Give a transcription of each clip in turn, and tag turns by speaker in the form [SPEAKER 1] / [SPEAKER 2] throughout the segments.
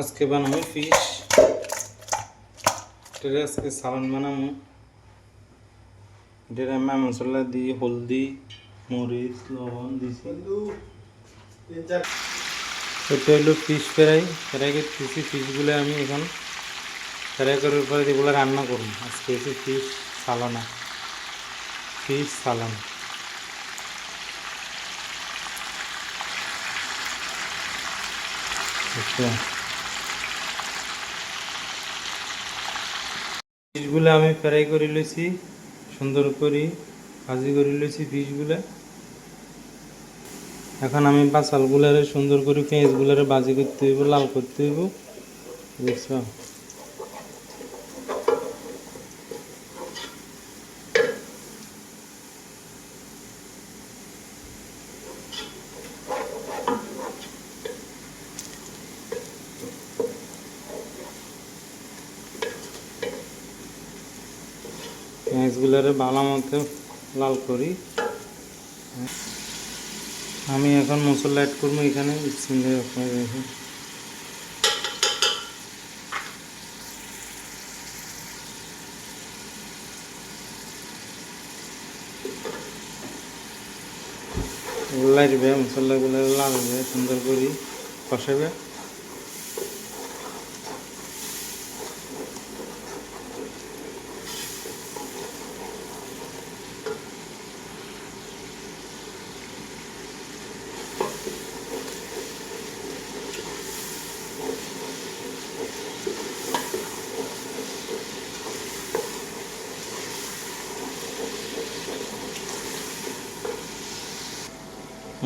[SPEAKER 1] আজকে বানাবো ফিশ। এটারে আজকে সালান বানাবো। এটারে আমি মশলা দিই হলদি মরিচ লবণ দিছি। এটা হলো ফিশ ফ্রাই। ফ্রাই করতেছি ফিশগুলো আমি এখন। ফ্রাই করার পরে এগুলো রান্না করব। আজকে হচ্ছে ফিশ সালানা। ফিশ সালান। আচ্ছা। ফিশগুলো আমি ফ্রাই করে লইছি, সুন্দর করে, ভাজি করে লইছি ফিশগুলো। এখন আমি পাঁচালগুলো সুন্দর করে পেঁয়াজগুলারে ভাজি করতে হইব, লাল করতে হইব। বুঝছ? পেঁয়াজগুলারে ভালো মতো লাল করি। আমি এখন মশলা অ্যাড করব, এখানে রহিম লাইবে মশলাগুলো লালবে সুন্দর করে কষাবে।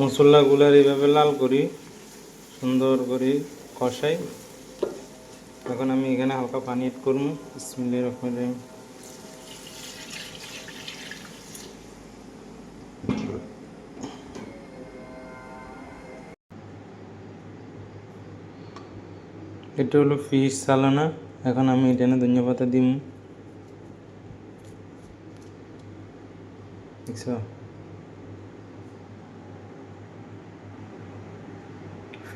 [SPEAKER 1] মশলাগুলার এইভাবে লাল করি, সুন্দর করে, কষাই। এখন আমি এখানে হালকা পানি এড করব। রহমানির রহিম। এটা হলো ফিশ সালানা। এখন আমি এখানে ধনিয়া পাতা দেখছ?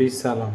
[SPEAKER 1] ফিশ সালাম